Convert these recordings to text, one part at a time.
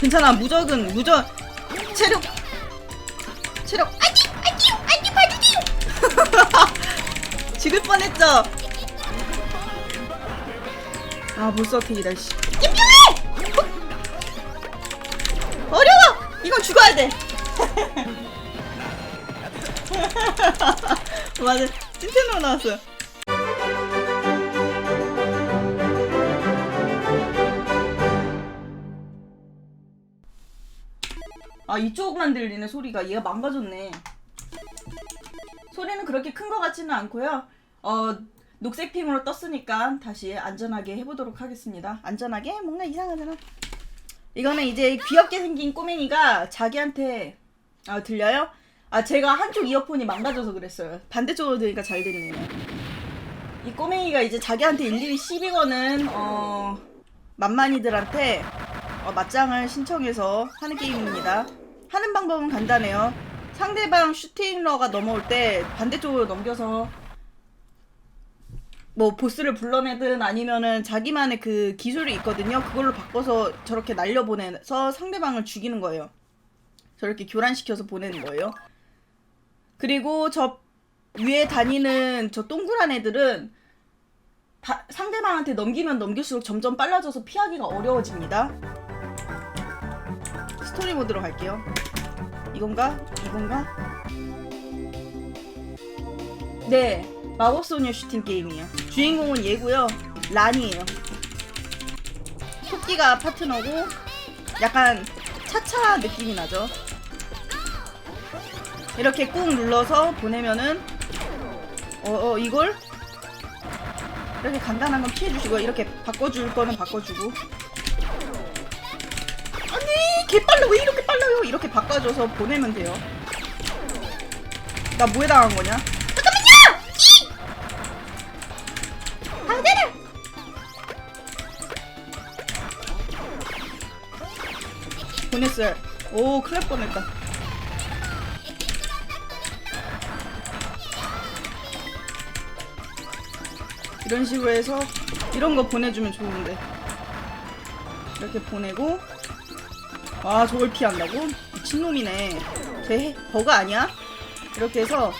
괜찮아. 무적은 무적 체력. 체력. 아니 아니 아니 봐주세요. 죽을 뻔했죠? 아 볼서틱이다 씨. 임명해. 어려워! 이건 죽어야 돼. 맞아. 찐텐으로 나왔어요 아 이쪽만 들리네 소리가. 얘가 망가졌네. 소리는 그렇게 큰 것 같지는 않고요. 어 녹색 핑으로 떴으니까 다시 안전하게 해보도록 하겠습니다. 안전하게? 뭔가 이상하잖아. 이거는 이제 귀엽게 생긴 꼬맹이가 자기한테 아 들려요? 아 제가 한쪽 이어폰이 망가져서 그랬어요. 반대쪽으로 들으니까 잘 들리네요. 이 꼬맹이가 이제 자기한테 일일이 시비 거는 어 만만이들한테 어, 맞짱을 신청해서 하는 게임입니다 하는 방법은 간단해요 상대방 슈팅러가 넘어올 때 반대쪽으로 넘겨서 뭐 보스를 불러내든 아니면은 자기만의 그 기술이 있거든요. 그걸로 바꿔서 저렇게 날려보내서 상대방을 죽이는 거예요. 저렇게 교란시켜서 보내는 거예요. 그리고 저 위에 다니는 저 동그란 애들은 다- 상대방한테 넘기면 넘길수록 점점 빨라져서 피하기가 어려워집니다. 스토리 모드로 갈게요. 이건가? 이건가? 네, 마법 소녀 슈팅 게임이에요. 주인공은 얘고요. 란이에요. 토끼가 파트너고 약간 차차 느낌이 나죠. 이렇게 꾹 눌러서 보내면은 어, 어 이걸 이렇게 간단한 건 피해주시고 이렇게 바꿔줄 거는 바꿔주고 개빨라 왜 이렇게 빨라요 이렇게 바꿔줘서 보내면 돼요 나 뭐에 당한 거냐 받아라. 보냈어요. 오, 큰일 날 뻔했다. 이런 식으로 해서 이런 거 보내주면 좋은데. 이렇게 보내고 아 저걸 피한다고? 미친놈이네. 쟤 해- 버그 아니야? 이렇게 해서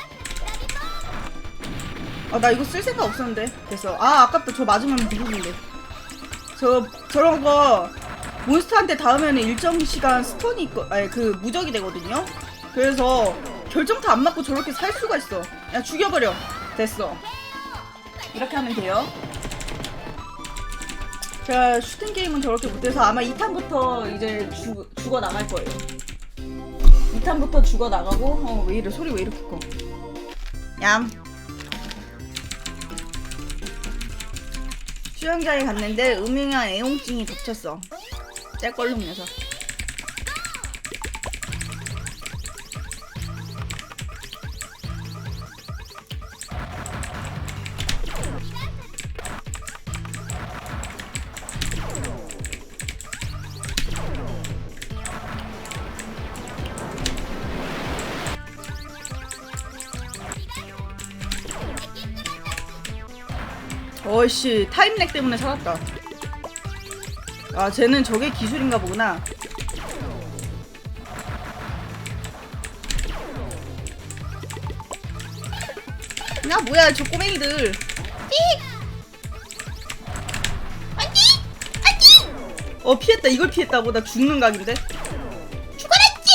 아 나 이거 쓸 생각 없었는데 됐어. 아 아깝다. 저 맞으면 무국인데. 저 저런 거 몬스터한테 닿으면 일정 시간 스턴이 있고 아니 그 무적이 되거든요. 그래서 결정타 안 맞고 저렇게 살 수가 있어. 야 죽여버려. 됐어. 이렇게 하면 돼요. 제가 슈팅 게임은 저렇게 못해서 아마 2탄부터 이제 죽, 죽어 나갈 거예요. 2탄부터 죽어 나가고 어 왜 이래 소리 왜 이렇게 커? 얌. 수영장에 갔는데 음흉한 애용증이 덮쳤어. 짤걸룩 녀석. 어이씨 타임렉 때문에 살았다. 아 쟤는 저게 기술인가 보구나. 야 뭐야 저 꼬맹이들. 아니 어 피했다 이걸 피했다고 나 죽는 각인데. 죽어랐지.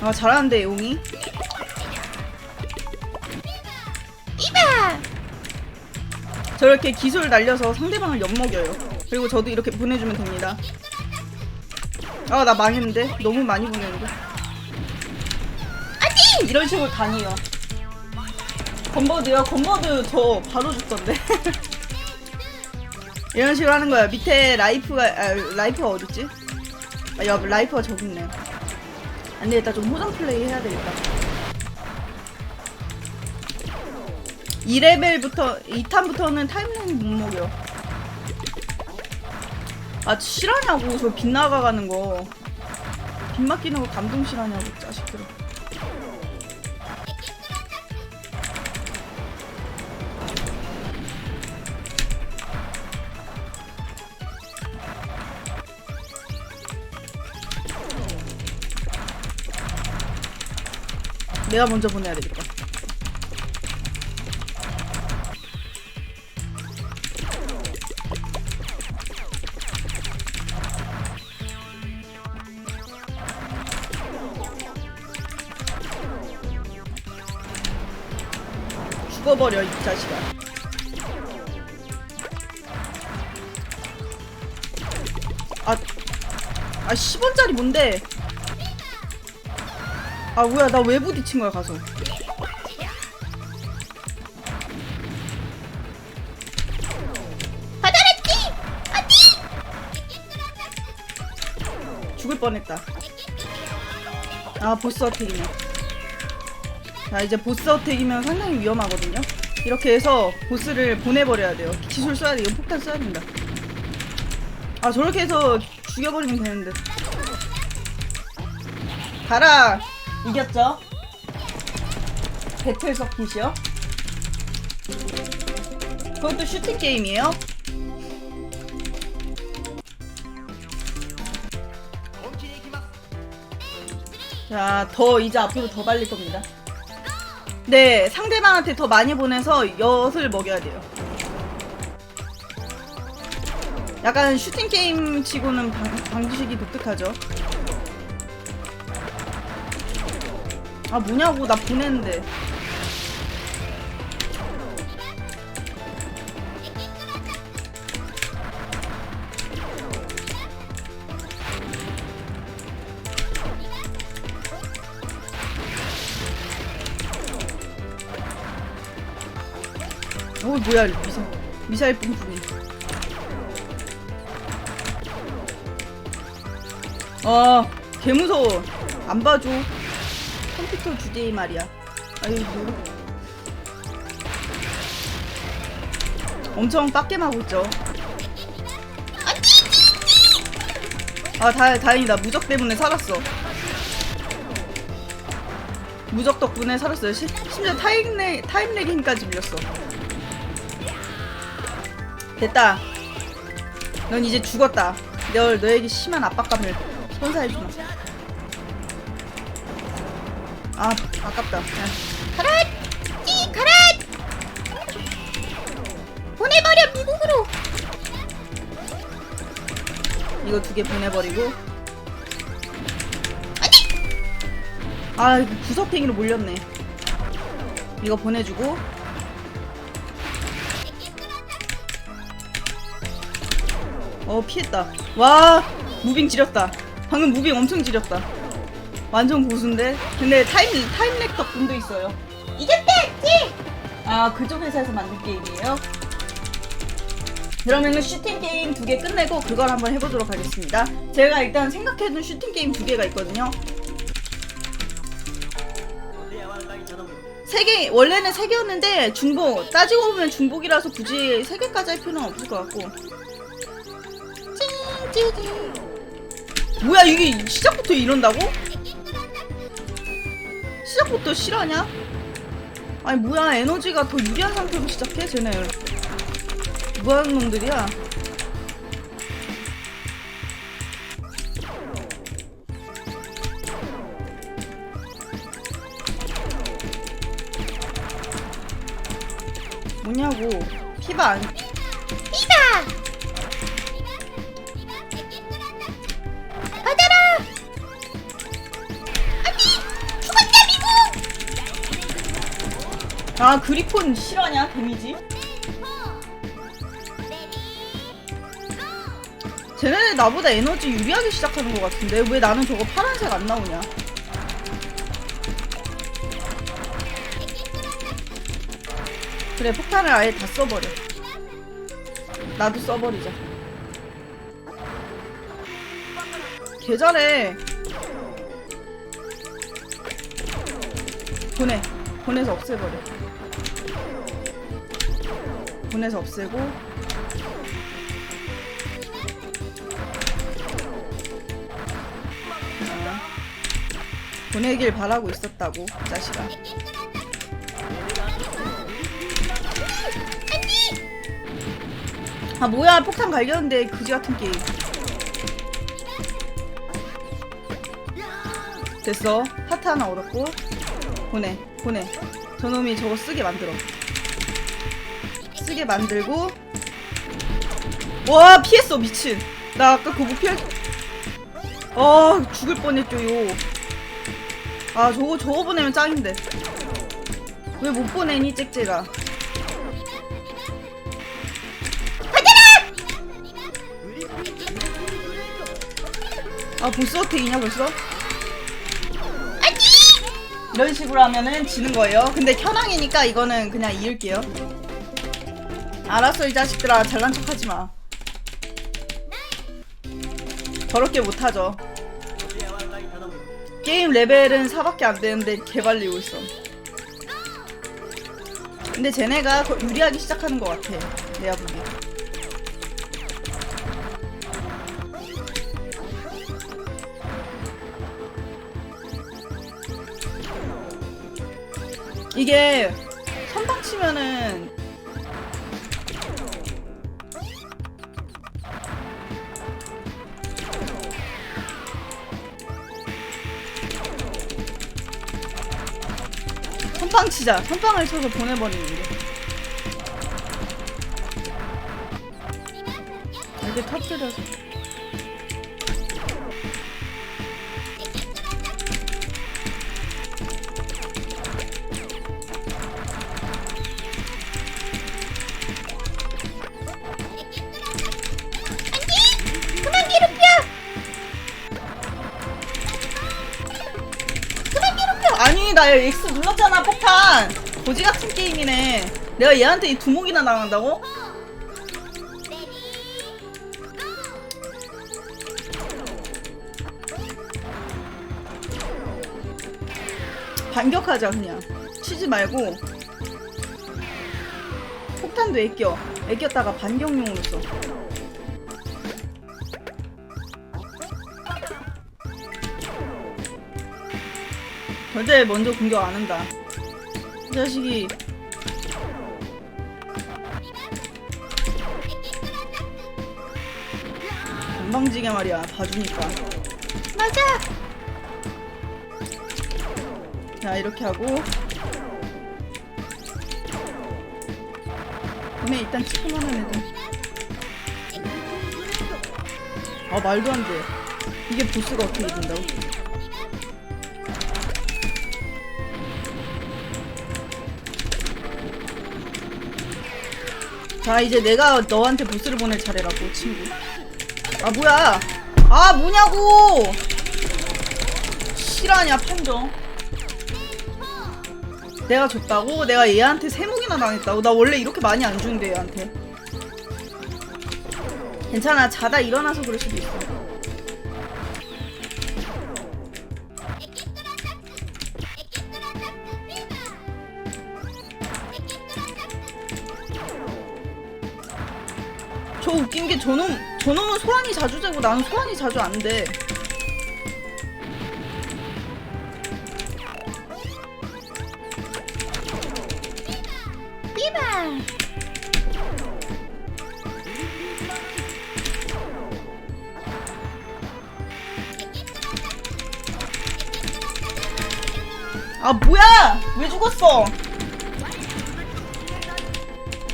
아 잘하는데 용이. 저렇게 기술 날려서 상대방을 엿먹여요. 그리고 저도 이렇게 보내주면 됩니다. 아, 나 망했는데? 너무 많이 보내는데? 아니! 이런 식으로 다니요. 건버드요? 건버드 저 바로 죽던데. 이런 식으로 하는 거야. 밑에 라이프가, 아, 라이프가 어딨지? 아, 야, 라이프가 저기 있네. 안 되겠다. 좀 호정 플레이 해야 되겠다. 2레벨부터 2탄부터는 타임라인 못 먹여. 아 싫어하냐고 저 그 빗나가가는 거. 빗맞기는 거 감동 싫어하냐고 자식들 내가 먼저 보내야 되겠다. 죽어버려 이 자식아. 아, 아 10원짜리 뭔데? 아 뭐야 나 왜 부딪힌 거야 가서! 죽을 뻔했다 아 보스 어택이네 자 이제 보스 어택이면 상당히 위험하거든요. 이렇게 해서 보스를 보내버려야 돼요. 기술 써야 돼. 이거 폭탄 써야 된다. 아 저렇게 해서 죽여버리면 되는데. 가라! 이겼죠? 배틀 서킷이요? 그것도 슈팅 게임이에요? 자, 더 이제 앞으로 더 발릴 겁니다. 네, 상대방한테 더 많이 보내서 엿을 먹여야 돼요. 약간 슈팅 게임 치고는 방, 방지식이 독특하죠. 아 뭐냐고 나 보냈는데. 뭐야 미사 미사일 뿜뿜이. 아, 개 무서워. 안 봐줘. 컴퓨터 주제이 말이야. 아이고. 엄청 빡겜하고 있죠. 아, 다, 다행이다. 무적 때문에 살았어. 무적 덕분에 살았어요. 시, 심지어 타임렉 힘까지 밀렸어. 됐다. 넌 이제 죽었다. 널 너에게 심한 압박감을 선사해주마. 아, 아깝다. 그냥 가라지! 가라! 보내버려 미국으로! 이거 두 개 보내버리고. 안돼! 아, 구석탱이로 몰렸네. 이거 보내주고. 어, 피했다. 와, 무빙 지렸다. 방금 무빙 엄청 지렸다. 완전 고수인데? 근데 타임, 타임렉 덕분도 있어요. 이겼대! 아, 그쪽 회사에서 만든 게임이에요? 그러면은 슈팅 게임 두 개 끝내고 그걸 한번 해보도록 하겠습니다. 제가 일단 생각해둔 슈팅 게임 두 개가 있거든요. 세 개, 원래는 세 개였는데 중복, 따지고 보면 중복이라서 굳이 세 개까지 할 필요는 없을 것 같고. 뭐야, 이게 시작부터 이런다고? 시작부터 실화냐? 아니, 뭐야, 에너지가 더 유리한 상태로 시작해? 쟤네. 뭐하는 놈들이야? 뭐냐고. 피바 안, 아, 그리폰 실화냐, 데미지? 쟤네 나보다 에너지 유리하게 시작하는 것 같은데 왜 나는 저거 파란색 안 나오냐? 그래 폭탄을 아예 다 써버려. 나도 써버리자. 개 잘해. 보내. 보내서 없애버려. 보내서 없애고. 아, 보내길 바라고 있었다고 자식아. 아 뭐야. 폭탄 갈겼는데 그지 같은 게임. 됐어. 하트 하나 얻었고. 보내 보내. 저놈이 저거 쓰게 만들어 쓰게 만들고 와 피했어 미친 나 아까 그거 피할 아 죽을 뻔했죠요 아 저거 저거 보내면 짱인데 왜 못 보내니 짹짹아 아 보스 어택이냐 벌써? 이런 식으로 하면은 지는 거예요. 근데 현황이니까 이거는 그냥 이을게요. 알았어 이 자식들아 잘난 척하지 마. 저렇게 못하죠. 게임 레벨은 4밖에 안 되는데 개발리고 있어. 근데 쟤네가 거- 유리하기 시작하는 것 같아. 내가 보기. 이게 선방 치면은 선빵 치자. 선빵을 쳐서 보내버리는 게. 이렇게 터뜨려서. 고지 같은 게임이네. 내가 얘한테 이 두목이나 당한다고? 반격하자 그냥. 치지 말고. 폭탄도 애껴. 애꼈다가 반격용으로 써. 절대 먼저 공격 안 한다 이 자식이. 건방지게 말이야 봐주니까. 맞아. 자 이렇게 하고. 그러면 일단 치고만한 애들 아 말도 안돼. 이게 보스가 어떻게 된다고 자 이제 내가 너한테 보스를 보낼 차례라고 친구. 아 뭐야? 아 뭐냐고! 실화냐 판정. 내가 줬다고? 내가 얘한테 세 목이나 당했다고? 나 원래 이렇게 많이 안 주는데 얘한테. 괜찮아 자다 일어나서 그럴 수도 있어 자주 되고 나는 소환이 자주 안 돼. 아 뭐야? 왜 죽었어?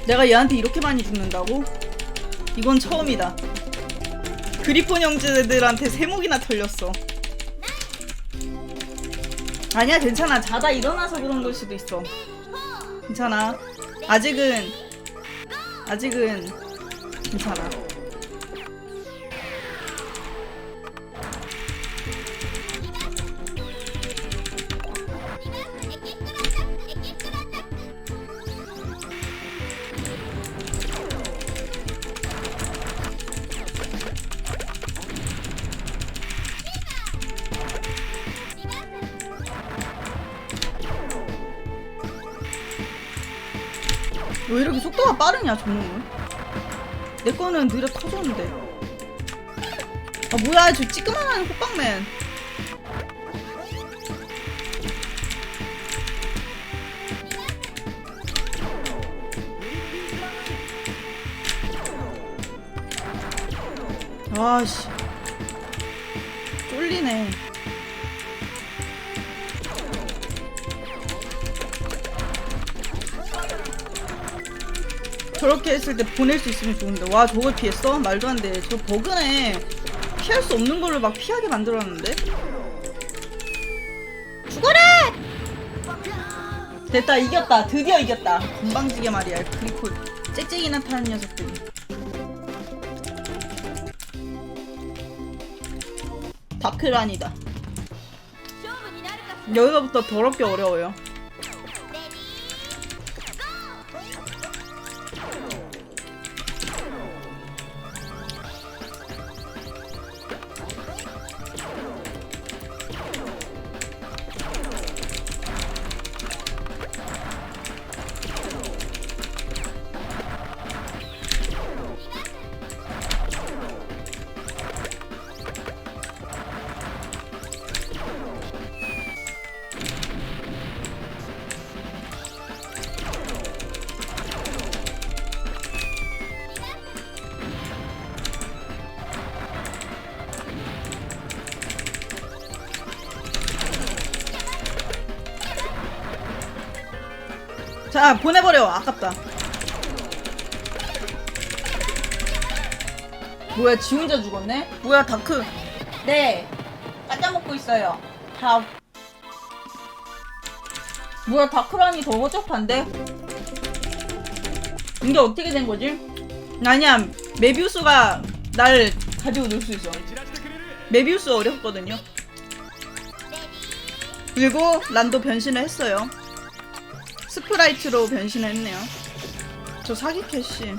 내가 얘한테 이렇게 많이 죽는다고? 이건 처음이다. 그리폰 형제들한테 세목이나 털렸어. 아니야 괜찮아 자다 일어나서 그런 걸 수도 있어. 괜찮아. 아직은 아직은 괜찮아. 왜 이렇게 속도가 빠르냐 저놈은? 내 거는 느려 터졌는데. 아 뭐야 저 찌끄만한 호빵맨. 아씨 저렇게 했을 때 보낼 수 있으면 좋은데. 와 저걸 피했어? 말도 안돼저 버그네. 피할 수 없는 걸로 막 피하게 만들었는데? 죽어라! 됐다 이겼다. 드디어 이겼다. 건방지게 말이야 그리고 짹짹이나 타는 녀석들이 다크란이다. 여기서부터 더럽게 어려워요 자 보내버려. 아깝다. 뭐야 지 혼자 죽었네? 뭐야 다크. 네. 까짜먹고 있어요. 다 뭐야 다크란이 더 허접한데? 이게 어떻게 된 거지? 아니야 메비우스가 날 가지고 놀 수 있어. 메비우스 어렵거든요. 그리고 란도 변신을 했어요 스프라이트로 변신을 했네요. 저 사기 캐시.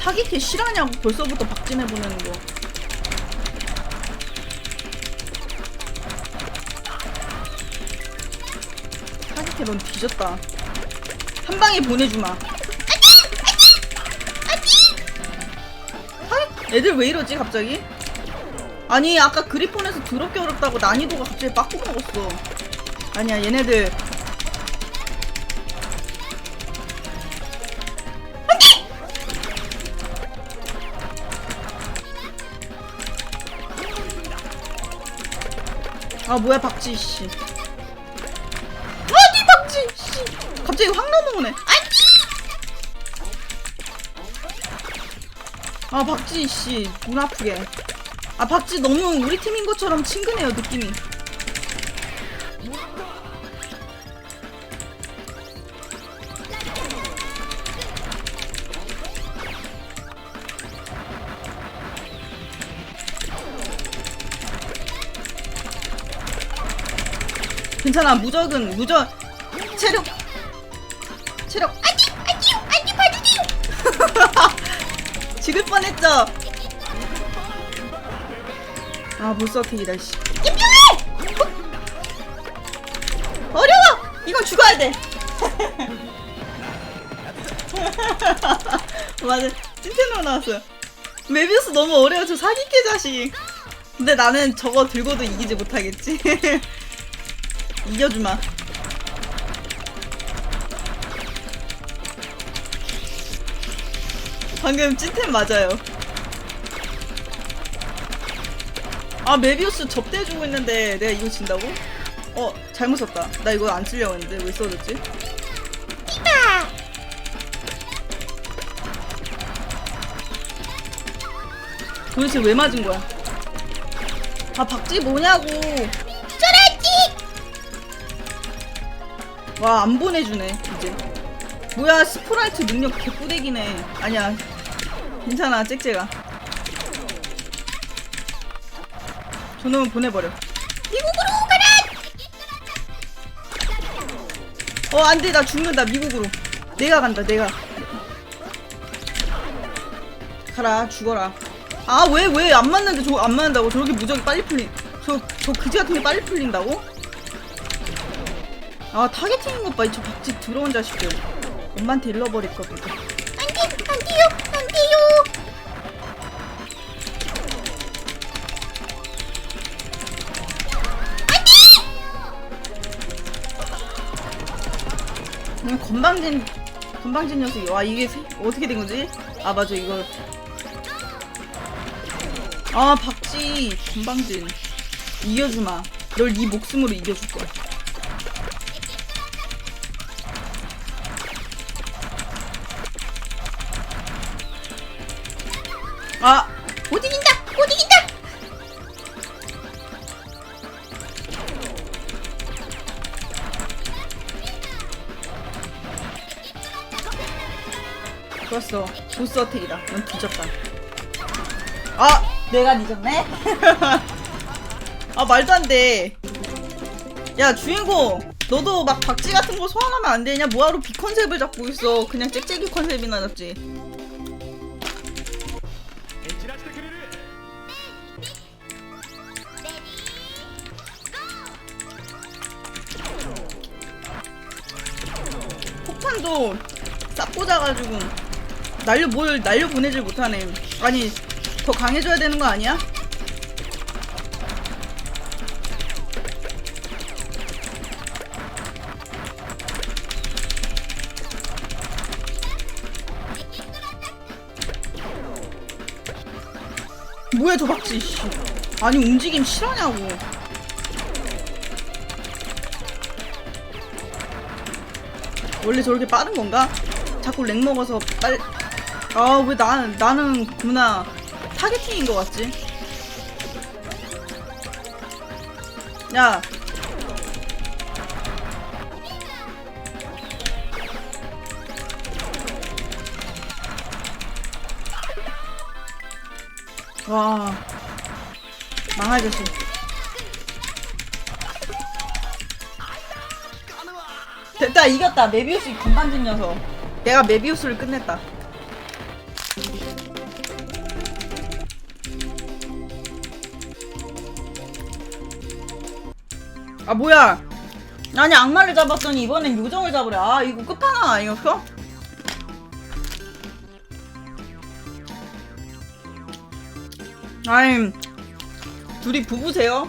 사기 캐 실하냐고 벌써부터 박진해 보내는 거. 사기 캐넌 뒤졌다. 한 방에 보내주마. 애들 왜 이러지 갑자기? 아니 아까 그리폰에서 더럽게 어렵다고 난이도가 갑자기 빠꾸 먹었어. 아니야 얘네들. 아 뭐야 박지 씨. 아니 박지 씨. 갑자기 확 넘어오네. 아 박지 씨 눈 아프게 아 박지 너무 우리 팀인 것처럼 친근해요 느낌이 괜찮아 무적은 무적 체력 체력 아니! 아니! 아니! 봐주세요! 죽을 뻔했죠 아 어택이다 씨 임명해! 어려워! 이건 죽어야 돼! 맞아. 찐텐으로 나왔어요. 메비우스 너무 어려워. 저 사기캐 자식. 근데 나는 저거 들고도 이기지 못하겠지. 이겨주마. 방금 찐텐 맞아요. 아, 메비우스 접대해주고 있는데 내가 이거 진다고? 어 잘못 썼다 나 이거 안 쓰려고 했는데 왜 써졌지? 이봐! 도대체 왜 맞은 거야? 아 박지 뭐냐고 죽어라지! 와 안 보내주네 이제 뭐야 스프라이트 능력 개뿌대기네 아니야 괜찮아 짹짹아 저놈은 보내버려. 미국으로 가라! 어 안 돼. 나 죽는다. 미국으로. 내가 간다. 내가. 가라. 죽어라. 아 왜 왜? 안 맞는데 저거 안 맞는다고? 저렇게 무적이 빨리 풀린 저저 그지 같은 게 빨리 풀린다고? 아 타겟팅인 것봐. 저 박쥐 들어온 자식들. 엄마한테 일러버릴 거 보다 그냥 건방진 건방진 녀석이 와 이게 세- 어떻게 된 거지? 아 맞아 이거 아 박쥐 건방진 이겨주마 널 네 목숨으로 이겨줄 거야. 됐어. 보스 어택이다. 넌 뒤졌다. 아! 내가 늦었네? 아, 말도 안 돼. 야, 주인공! 너도 막 박쥐 같은 거 소환하면 안 되냐? 뭐하러 비 컨셉을 잡고 있어. 그냥 짹짹이 컨셉이나 잡지. 폭탄도 싹 꽂아가지고 날려 뭘 날려 보내질 못하네. 아니 더 강해져야 되는 거 아니야? 뭐야 저 박쥐 씨. 아니 움직임 실화냐고 원래 저렇게 빠른 건가? 자꾸 렉 먹어서 빨. 아왜 나는 나는 구나 타겟팅인 것 같지? 야. 와. 망할 자식. 됐다 이겼다 메비우스 건반진 녀석 내가 메비우스를 끝냈다 아 뭐야? 아니 악마를 잡았더니 이번엔 요정을 잡으래. 아 이거 끝판왕 아니었어? 아임 둘이 부부세요?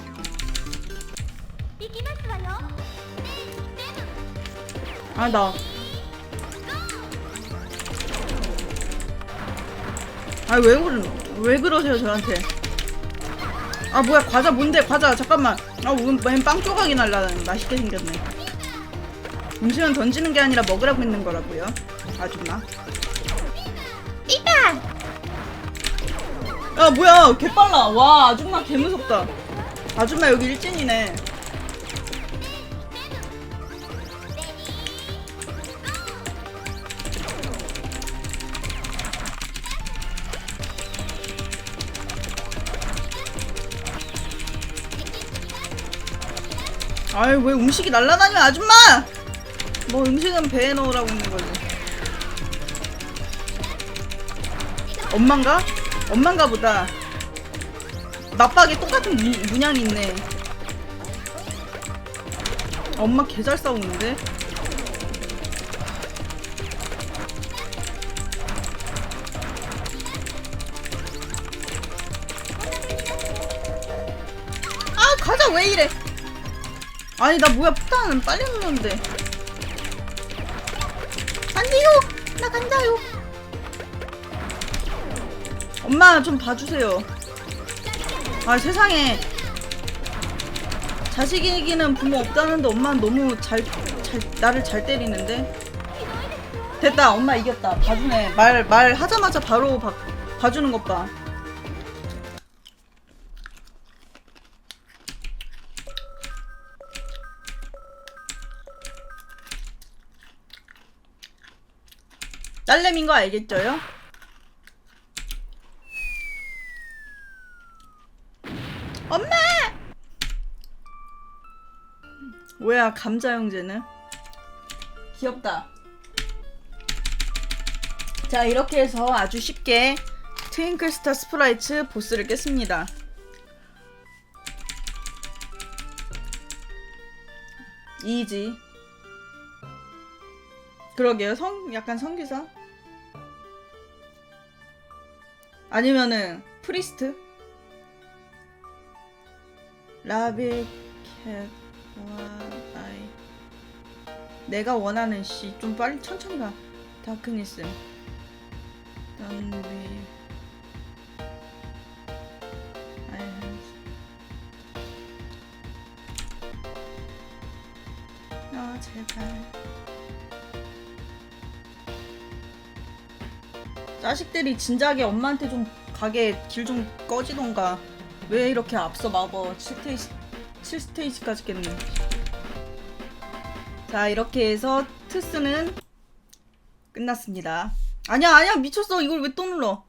아나. 아왜 그러 왜 그러세요 저한테? 아, 뭐야, 과자 뭔데, 과자, 잠깐만. 아, 웬 빵 조각이 날라. 맛있게 생겼네. 음식은 던지는 게 아니라 먹으라고 있는 거라고요. 아줌마. 이봐 야, 뭐야, 개빨라. 와, 아줌마 개무섭다. 아줌마 여기 일진이네. 아유 왜 음식이 날라다녀 아줌마? 뭐 음식은 배에 넣으라고 있는 거지. 엄만가? 엄만가 보다. 맞박에 똑같은 문, 문양이 있네. 엄마 개 잘 싸우는데? 아 가자 왜 이래 아니 나 뭐야 폭탄은 빨리 넣는데. 안 돼요! 나 간다요! 엄마 좀 봐주세요. 아 세상에. 자식이기는 부모 없다는데 엄마는 너무 잘, 잘 나를 잘 때리는데? 됐다 엄마 이겼다. 봐주네. 말 말 하자마자 바로 봐, 봐주는 것봐 딸내미인 거 알겠죠요? 엄마! 뭐야 감자 형제는? 귀엽다. 자 이렇게 해서 아주 쉽게 트윙클스타 스프라이츠 보스를 깼습니다. 이지. 그러게요. 성 약간 성기사? 아니면은 프리스트? 라빌 캣와 아이 내가 원하는 씨 좀 빨리 천천히 가 다크니스 던비 제발. 자식들이 진작에 엄마한테 좀 가게 길 좀 꺼지던가. 왜 이렇게 앞서 마법 7스테이지, 7스테이지까지 깼네. 자, 이렇게 해서 트스는 끝났습니다. 아니야, 아니야, 미쳤어. 이걸 왜 또 눌러?